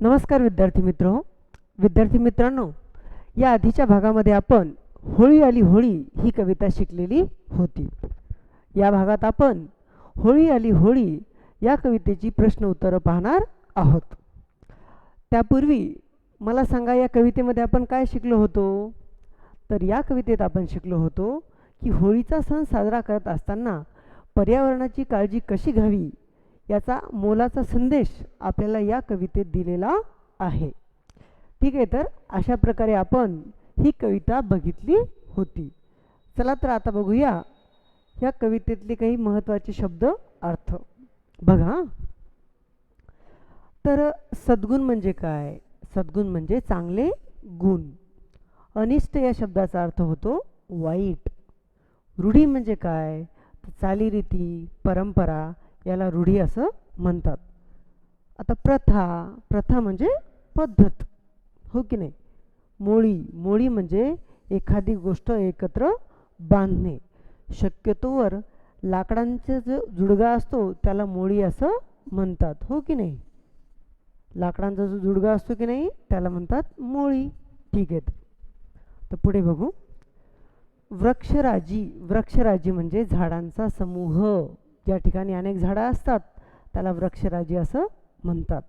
नमस्कार विद्यार्थी मित्र. विद्यार्थी मित्रांनो या आधीच्या भागामध्ये आपण होळी आली होळी ही कविता शिकलेली होती. या भागात आपण होळी आली होळी या कवितेची प्रश्न उत्तरं पाहणार आहोत. त्यापूर्वी मला सांगा या कवितेमध्ये आपण काय शिकलो होतो? तर या कवितेत आपण शिकलो होतो की होळीचा सण साजरा करत असताना पर्यावरणाची काळजी कशी घ्यावी? याचा मोलाचा संदेश आपल्याला या कवितेत दिलेला आहे. ठीक आहे तर अशा प्रकारे आपण ही कविता बघितली होती. चला तर आता बघूया या कवितेतले काही महत्त्वाचे शब्द अर्थ. बघा तर सद्गुण म्हणजे काय? सद्गुण म्हणजे चांगले गुण. अनिष्ट या शब्दाचा अर्थ होतो वाईट. रूढी म्हणजे काय? चालीरीती परंपरा याला रूढी असं म्हणतात. आता प्रथा प्रथा म्हणजे पद्धत हो की नाही? मोळी मोळी म्हणजे एखादी गोष्ट एकत्र बांधणे. शक्यतोवर लाकडांचा जो जुडगा असतो त्याला मोळी असं म्हणतात हो की नाही? लाकडांचा जो जुडगा असतो की नाही त्याला म्हणतात मोळी. ठीक आहे. तर पुढे बघू. वृक्षराजी वृक्षराजी म्हणजे झाडांचा समूह. ज्या ठिकाणी अनेक झाडं असतात. त्याला वृक्षराजी असं म्हणतात.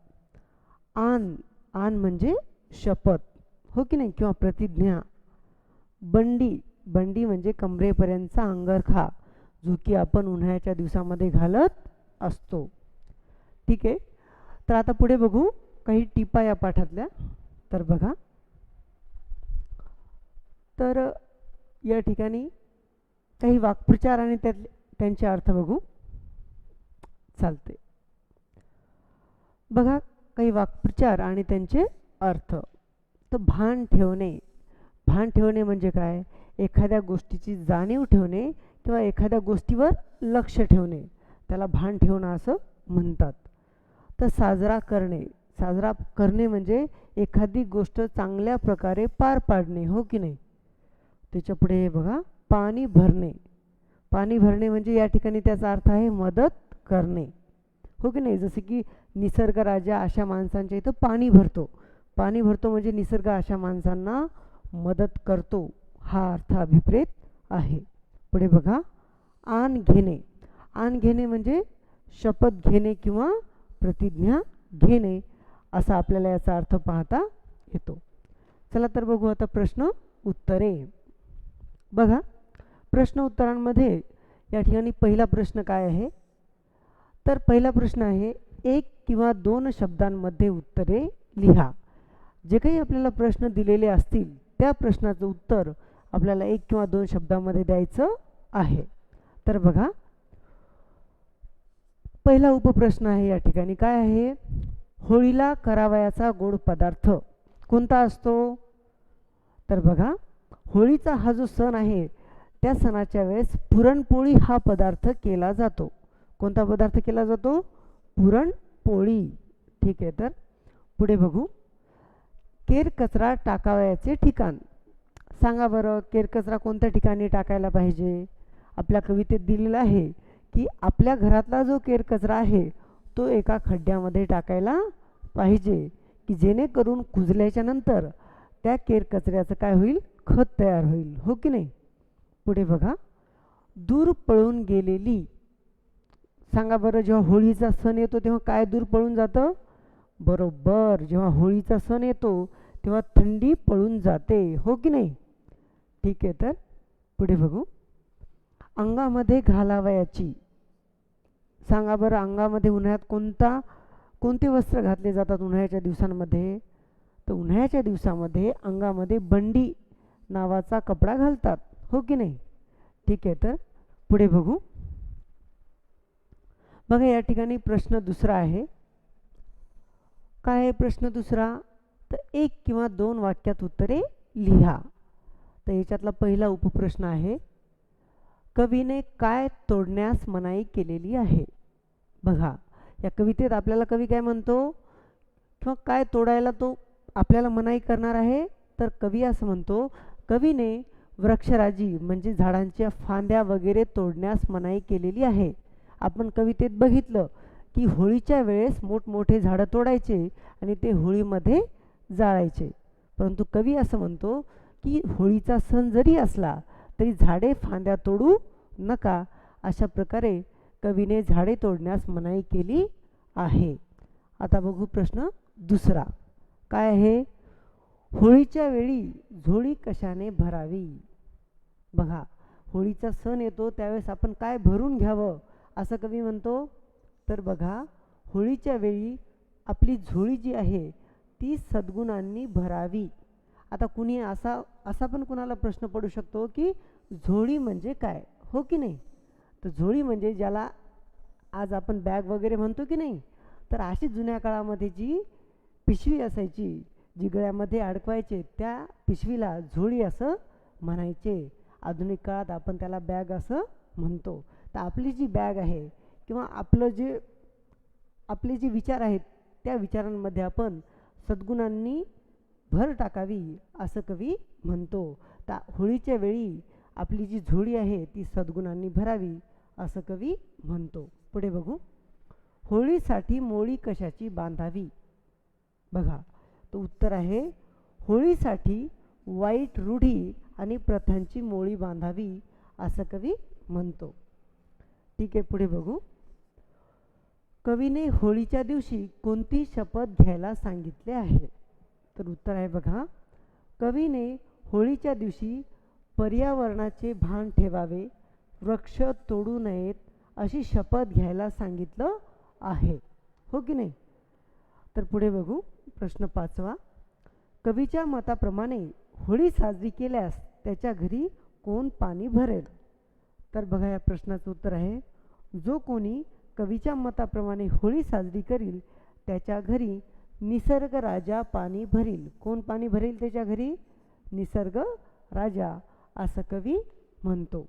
आन आन म्हणजे शपथ हो की नाही? किंवा प्रतिज्ञा. बंडी बंडी म्हणजे कमरेपर्यंतचा अंगरखा जो की आपण उन्हाळ्याच्या दिवसामध्ये घालत असतो. ठीक आहे? तर आता पुढे बघू. काही टिपा या पाठातल्या. तर बघा. तर या ठिकाणी काही वाक्प्रचार आणि त्यातले त्यांचे अर्थ बघू. चालते बघा काही वाक्प्रचार आणि त्यांचे अर्थ. तर भान ठेवणे. भान ठेवणे म्हणजे काय? एखाद्या गोष्टीची जाणीव ठेवणे किंवा एखाद्या गोष्टीवर लक्ष ठेवणे. त्याला भान ठेवणं असं म्हणतात. तर साजरा करणे. साजरा करणे म्हणजे एखादी गोष्ट चांगल्या प्रकारे पार पाडणे हो की नाही? त्याच्या पुढे हे बघा पाणी भरणे. पाणी भरणे म्हणजे या ठिकाणी त्याचा अर्थ आहे मदत करणे. हो की नाही? जसं की निसर्ग राजा अशा माणसांच्या इथं पाणी भरतो. पाणी भरतो म्हणजे निसर्ग अशा माणसांना मदत करतो हा अर्थ अभिप्रेत आहे. पुढे बघा आण घेणे. आण घेणे म्हणजे शपथ घेणे किंवा प्रतिज्ञा घेणे असा आपल्याला याचा अर्थ पाहता येतो. चला तर बघू आता प्रश्न उत्तरे. बघा प्रश्न उत्तरांमध्ये या ठिकाणी पहिला प्रश्न काय आहे? तर पहिला प्रश्न आहे एक किंवा दोन शब्दांमध्ये उत्तरे लिहा. जे काही आपल्याला प्रश्न दिलेले असतील त्या प्रश्नाचं उत्तर आपल्याला एक किंवा दोन शब्दामध्ये द्यायचं आहे. तर बघा पहिला उपप्रश्न आहे या ठिकाणी. काय आहे? होळीला करावयाचा गोड पदार्थ कोणता असतो? तर बघा होळीचा हा जो सण आहे त्या सणाच्या वेळेस पुरणपोळी हा पदार्थ केला जातो. कोणता पदार्थ केला जातो? पुरणपोळी. ठीक आहे तर? पुढे बघू. केर कचरा टाकावयाचे ठिकाण. सांगा बरं केर कचरा कोणत्या ठिकाणी टाकायला पाहिजे? आपल्या कवितेत दिलेलं आहे की आपल्या घरातला जो केर कचरा आहे तो एका खड्ड्यामध्ये टाकायला पाहिजे की जेणेकरून कुजल्याच्या नंतर त्या केर कचऱ्याचं काय होईल? खत तयार होईल. हो की नाही? पुढे बघा. दूर पळून गेलेली सांगा बरं जेव्हा होळीचा सण येतो तेव्हा काय दूर पळून जातं? बरोबर जेव्हा होळीचा सण येतो तेव्हा थंडी पळून जाते हो की नाही? ठीक आहे तर? पुढे बघू. अंगामध्ये घालावयाची. सांगा बरं अंगामध्ये उन्हाळ्यात कोणता कोणते वस्त्र घातले जातात उन्हाळ्याच्या दिवसांमध्ये? तर उन्हाळ्याच्या दिवसामध्ये अंगामध्ये बंडी नावाचा कपडा घालतात हो की नाही? ठीक आहे तर? पुढे बघू. बघा या ठिकाणी प्रश्न दुसरा आहे. काय आहे प्रश्न दुसरा? तर एक किंवा दोन वाक्यात उत्तरे लिहा. तर याच्यातला पहिला उपप्रश्न आहे कवीने काय तोडण्यास मनाई केलेली आहे? बघा या कवितेत आपल्याला कवी काय म्हणतो? किंवा काय तोडायला तो आपल्याला मनाई करणार आहे? तर कवी असं म्हणतो कवीने वृक्षराजी म्हणजे झाडांच्या फांद्या वगैरे तोडण्यास मनाई केलेली आहे. आपण कवितेत बघितलं की होळीच्या वेळेस मोठमोठे झाडं तोडायचे आणि ते होळीमध्ये जाळायचे. परंतु कवी असं म्हणतो की होळीचा सण जरी असला तरी झाडे फांद्या तोडू नका अशा प्रकारे कवीने झाडे तोडण्यास मनाई केली आहे. आता बघू प्रश्न दुसरा. काय आहे? होळीच्या वेळी झोळी कशाने भरावी? बघा होळीचा सण येतो त्यावेळेस आपण काय भरून घ्यावं? असं कवी म्हणतो तर बघा होळीच्या वेळी आपली झोळी जी आहे ती सद्गुणांनी भरावी. आता कुणी असा असा पण कुणाला प्रश्न पडू शकतो की झोळी म्हणजे काय? हो की नाही? तर झोळी म्हणजे ज्याला आज आपण बॅग वगैरे म्हणतो की नाही तर अशी जुन्या काळामध्ये जी पिशवी असायची जी गळ्यामध्ये अडकवायचे त्या पिशवीला झोळी असं म्हणायचे. आधुनिक काळात आपण त्याला बॅग असं म्हणतो. तर आपली जी बॅग आहे किंवा आपलं जे आपले जे विचार आहेत त्या विचारांमध्ये आपण सद्गुणांनी भर टाकावी असं कवी म्हणतो. तर होळीच्या वेळी आपली जी झोळी आहे ती सद्गुणांनी भरावी असं कवी म्हणतो. पुढे बघू. होळीसाठी मोळी कशाची बांधावी? बघा तर उत्तर आहे होळीसाठी वाईट रूढी आणि प्रथांची मोळी बांधावी असं कवी म्हणतो. ठीक आहे पुढे बघू. कवीने होळीच्या दिवशी कोणती शपथ घ्यायला सांगितले आहे? तर उत्तर आहे बघा. कवीने होळीच्या दिवशी पर्यावरणाचे भान ठेवावे वृक्ष तोडू नयेत अशी शपथ घ्यायला सांगितलं आहे. हो की नाही? तर पुढे बघू प्रश्न पाचवा. कवीच्या मताप्रमाणे होळी साजरी केल्यास त्याच्या घरी कोण पाणी भरेल? तर बघा या प्रश्नाचं उत्तर आहे जो कोणी कवीच्या मताप्रमाणे होळी साजरी करील त्याच्या घरी निसर्ग राजा पाणी भरील. कोण पाणी भरेल त्याच्या घरी? निसर्ग राजा असं कवी म्हणतो.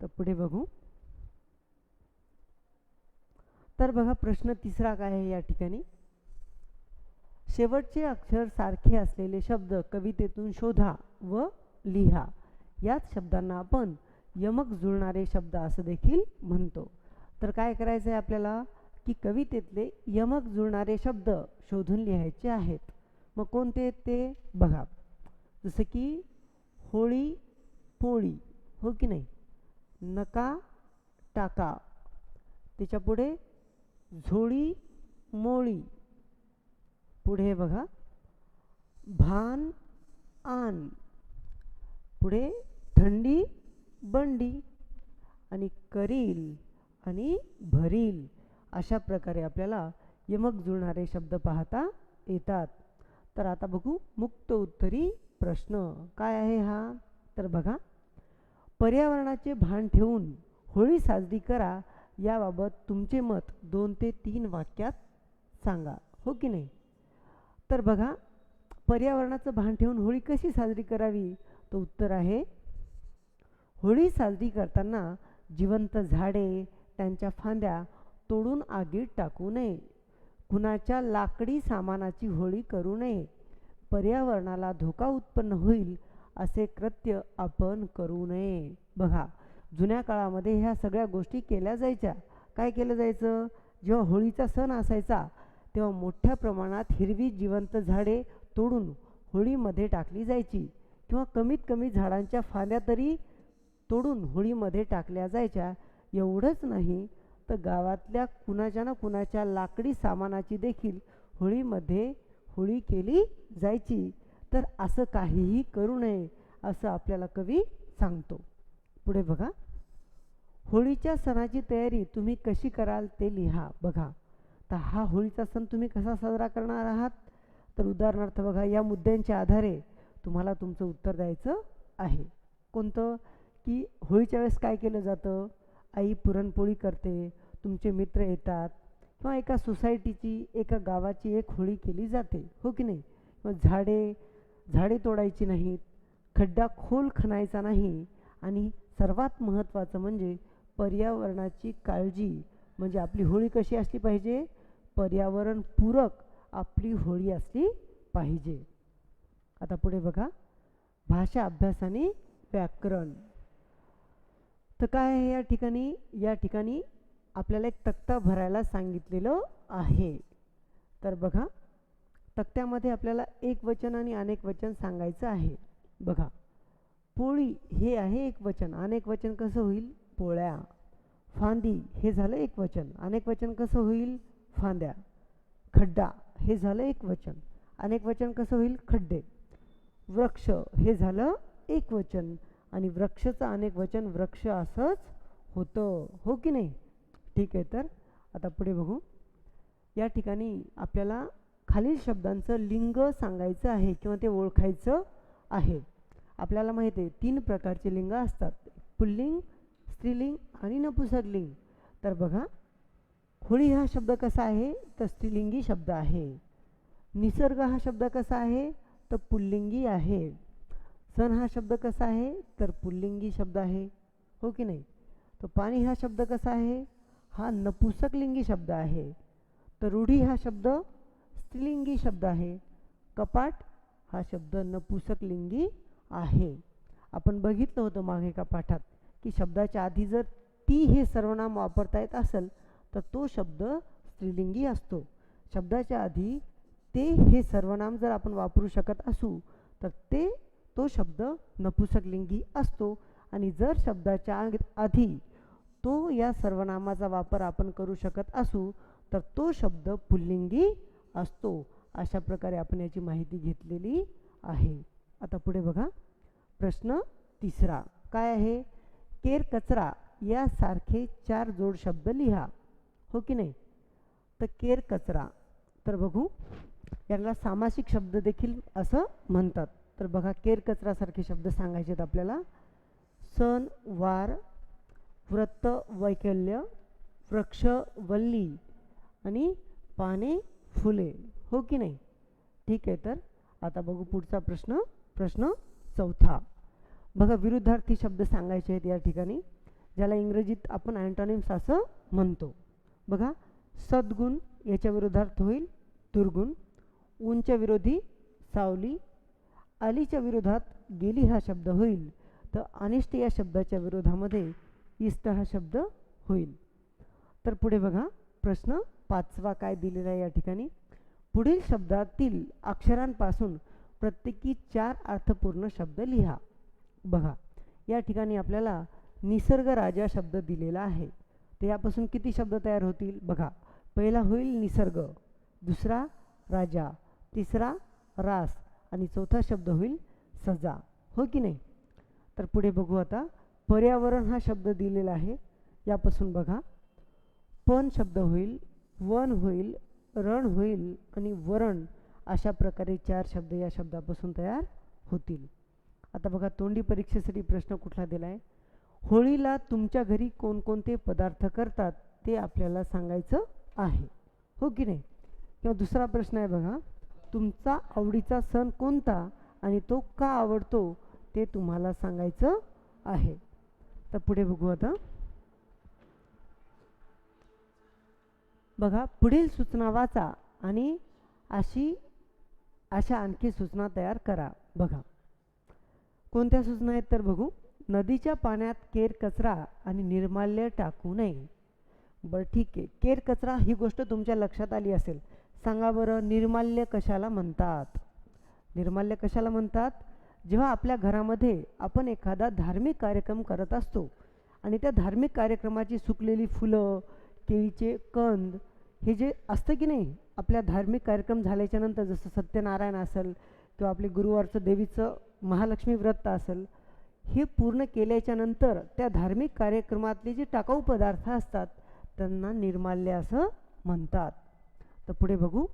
तर पुढे बघू. तर बघा प्रश्न तिसरा काय आहे या ठिकाणी? शेवटचे अक्षर सारखे असलेले शब्द कवितेतून शोधा व लिहा. याच शब्दांना आपण यमक जुळणारे शब्द असं देखील म्हणतो. तर काय करायचं आहे आपल्याला? की कवितेतले यमक जुळणारे शब्द शोधून लिहायचे आहेत. मग कोणते ते? बघा. जसं की होळी पोळी हो की नाही? नका टाका. त्याच्यापुढे झोळी मोळी. पुढे बघा. भान आन. पुढे थंडी बंडी आणि करील आणि भरील अशा प्रकारे आपल्याला यमक जुळणारे शब्द पाहता येतात. तर आता बघू मुक्त उत्तरी प्रश्न. काय आहे हा? तर बघा पर्यावरणाचे भान ठेवून होळी साजरी करा याबाबत तुमचे मत दोन ते तीन वाक्यात सांगा. हो की नाही? तर बघा पर्यावरणाचं भान ठेवून होळी कशी साजरी करावी? तो उत्तर आहे होळी साजरी करताना जिवंत झाडे त्यांच्या फांद्या तोडून आगीत टाकू नये. कुणाच्या लाकडी सामानाची होळी करू नये. पर्यावरणाला धोका उत्पन्न होईल असे कृत्य आपण करू नये. बघा जुन्या काळामध्ये ह्या सगळ्या गोष्टी केल्या जायच्या. काय केलं जायचं? जेव्हा होळीचा सण असायचा तेव्हा मोठ्या प्रमाणात हिरवी जिवंत झाडे तोडून होळीमध्ये टाकली जायची. किंवा कमीत कमी झाडांच्या फांद्या तरी तोडून होळीमध्ये टाकल्या जायच्या. एवढंच नाही तर गावातल्या कुणाच्या ना कुणाच्या लाकडी सामानाची देखील होळीमध्ये होळी केली जायची. तर असं काहीही करू नये असं आपल्याला कवी सांगतो. पुढे बघा. होळीच्या सणाची तयारी तुम्ही कशी कराल ते लिहा बघा. तर हा होळीचा सण तुम्ही कसा साजरा करणार आहात? तर उदाहरणार्थ बघा या मुद्द्यांच्या आधारे तुम्हाला तुमचं उत्तर द्यायचं आहे. कोणतं? की होळीच्या वेळेस काय केलं जातं? आई पुरणपोळी करते तुमचे मित्र येतात किंवा एका सोसायटीची एका गावाची एक होळी केली जाते हो की नाही? मग झाडे झाडे तोडायची नाहीत खड्डा खोल खणायचा नाही आणि सर्वात महत्त्वाचं म्हणजे पर्यावरणाची काळजी म्हणजे आपली होळी कशी असली पाहिजे? पर्यावरणपूरक आपली होळी असली पाहिजे. आता पुढे बघा भाषा अभ्यासाने व्याकरण. तर काय आहे या ठिकाणी? या ठिकाणी आपल्याला एक तक्ता भरायला सांगितलेलं आहे. तर बघा तक्त्यामध्ये आपल्याला एक वचन आणि अनेक वचन सांगायचं आहे. बघा पोळी हे आहे एक वचन. अनेक वचन कसं होईल? पोळ्या. फांदी हे झालं एक वचन. अनेक वचन कसं होईल? फांद्या. खड्डा हे झालं एक वचन. अनेक वचन कसं होईल? खड्डे. वृक्ष हे झालं एक वचन. आणि वृक्षचं अनेक वचन वृक्ष असंच होतं. हो की नाही? ठीक आहे तर. आता पुढे बघू. या ठिकाणी आपल्याला खालील शब्दांचं लिंग सांगायचं आहे किंवा ते ओळखायचं आहे. आपल्याला माहिती आहे तीन प्रकारचे लिंग असतात. पुल्लिंग स्त्रीलिंग आणि नपुसकलिंग. तर बघा होळी हा शब्द कसा आहे? तर स्त्रीलिंगी शब्द आहे. निसर्ग हा शब्द कसा आहे? तर पुल्लिंगी आहे. सण हा शब्द कसा आहे? तर पुल्लिंगी शब्द आहे. हो की नाही? तर पाणी हा शब्द कसा आहे? हा नपुसकलिंगी शब्द आहे. तर रूढी हा शब्द स्त्रीलिंगी शब्द आहे. कपाट हा शब्द नपुसकलिंगी आहे. आपण बघितलं होतं मागे एका पाठात की शब्दाच्या आधी जर ती हे सर्वनाम वापरता येत असेल तर तो शब्द स्त्रीलिंगी असतो. शब्दाच्या आधी ते हे सर्वनाम जर आपण वापरू शकत असू तर ते तो शब्द नपुसकलिंगी असतो. आणि जर शब्दाच्या आधी तो या सर्वनामाचा वापर आपण करू शकत असू तर तो शब्द पुल्लिंगी असतो. अशा प्रकारे आपण याची माहिती घेतलेली आहे. आता पुढे बघा. प्रश्न तिसरा. काय आहे? केर कचरा यासारखे चार जोड शब्द लिहा. हो की नाही? तर केर कचरा. तर बघू. यांना सामासिक शब्द देखील असं म्हणतात. तर बघा केर कचरासारखे शब्द सांगायचे आहेत आपल्याला. सण वार व्रत वैकल्य वृक्ष वल्ली आणि पाने फुले. हो की नाही? ठीक आहे तर आता बघू पुढचा प्रश्न. प्रश्न चौथा. बघा विरुद्धार्थी शब्द सांगायचे आहेत या ठिकाणी ज्याला इंग्रजीत आपण अँटॉनिम्स असं म्हणतो. बघा सद्गुण याच्या विरोधार्थ होईल दुर्गुण. उंच विरोधी सावली. अलीच्या विरोधात गेली हा शब्द होईल तर अनिष्ट या शब्दाच्या विरोधामध्ये इष्ट हा शब्द होईल. तर पुढे बघा प्रश्न पाचवा काय दिलेला आहे या ठिकाणी? पुढील शब्दातील अक्षरांपासून प्रत्येकी चार अर्थपूर्ण शब्द लिहा. बघा या ठिकाणी आपल्याला निसर्ग राजा शब्द दिलेला आहे. तर यापासून किती शब्द तयार होतील? बघा पहिला होईल निसर्ग दुसरा राजा तिसरा रास. आणि चौथा शब्द होईल सजा. हो की नाही? तर पुढे बघू आता. पर्यावरण हा शब्द दिलेला आहे. यापासून बघा. पण शब्द होईल वन होईल रण होईल आणि वरण अशा प्रकारे चार शब्द या शब्दापासून तयार होतील. आता बघा तोंडी परीक्षेसाठी प्रश्न कुठला दिला आहे होळीला तुमच्या घरी कोणकोणते पदार्थ करतात ते आपल्याला सांगायचं आहे. हो की नाही? किंवा दुसरा प्रश्न आहे बघा. तुमचा आवडीचा सण कोणता आणि तो का आवडतो ते तुम्हाला सांगायचं आहे. तर पुढे बघू आता. बघा पुढील सूचना वाचा आणि अशी अशा आणखी सूचना तयार करा. बघा. कोणत्या सूचना आहेत तर बघू. नदीच्या पाण्यात केर कचरा आणि निर्माल्य टाकू नये. बरं ठीक आहे. केर कचरा ही गोष्ट तुमच्या लक्षात आली असेल. सांगा बरं निर्माल्य कशाला म्हणतात? निर्माल्य कशाला म्हणतात? जेव्हा आपल्या घरामध्ये आपण एखादा धार्मिक कार्यक्रम करत असतो आणि त्या धार्मिक कार्यक्रमाची सुकलेली फुलं केळीचे कंद हे जे असतं की नाही आपल्या धार्मिक कार्यक्रम झाल्याच्यानंतर जसं सत्यनारायण असेल किंवा आपले गुरुवारचं देवीचं महालक्ष्मी व्रत असेल हे पूर्ण केल्याच्यानंतर त्या धार्मिक कार्यक्रमातले जे टाकाऊ पदार्थ असतात त्यांना निर्माल्य असं म्हणतात. तर पुढे बघू.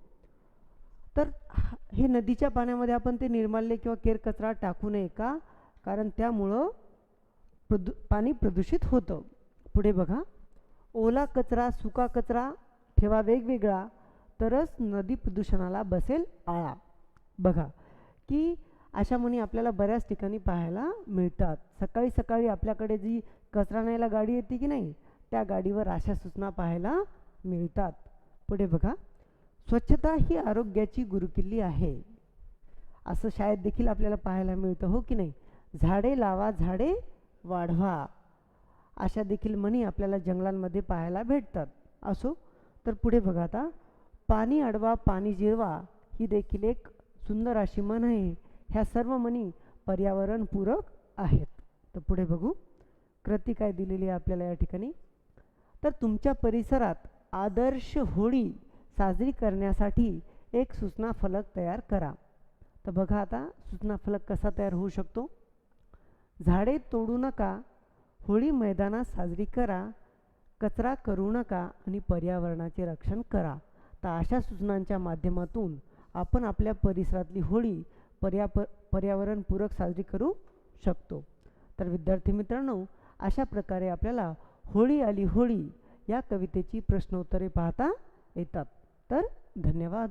तर हा- हे नदीच्या पाण्यामध्ये आपण ते निर्माल्य किंवा केर कचरा टाकू नये का? कारण त्यामुळं प्रदू पाणी प्रदूषित होतं. पुढे बघा. ओला कचरा सुका कचरा ठेवा वेगवेगळा तरच नदी प्रदूषणाला बसेल आळा. बघा. की अशा म्हणी आपल्याला बऱ्याच ठिकाणी पाहायला मिळतात. सकाळी सकाळी आपल्याकडे जी कचरा न्यायला गाडी येते की नाही त्या गाडीवर अशा सूचना पाहायला मिळतात. पुढे बघा. स्वच्छता ही आरोग्याची गुरुकिल्ली आहे. असं शाळेत देखील आपल्याला पाहायला मिळतं हो की नाही? झाडे लावा झाडे वाढवा अशा देखील म्हणी आपल्याला जंगलांमध्ये पाहायला भेटतात. असो तर पुढे बघा आता. पाणी अडवा पाणी जिरवा ही देखील एक सुंदर अशी म्हण आहे. ह्या सर्व म्हणी पर्यावरणपूरक आहेत. तर पुढे बघू. कृती काय दिलेली आहे आपल्याला या ठिकाणी? तर तुमच्या परिसरात आदर्श होळी साजरी करण्यासाठी एक सूचना फलक तयार करा. तर बघा आता सूचना फलक कसा तयार होऊ शकतो? झाडे तोडू नका होळी मैदानात साजरी करा कचरा करू नका आणि पर्यावरणाचे रक्षण करा. तर अशा सूचनांच्या माध्यमातून आपण आपल्या परिसरातली होळी पर्या पर्यावरणपूरक साजरी करू शकतो. तर विद्यार्थी मित्रांनो अशा प्रकारे आपल्याला होळी आली होळी या कवितेची प्रश्नोत्तरे पाहता येतात. तर धन्यवाद.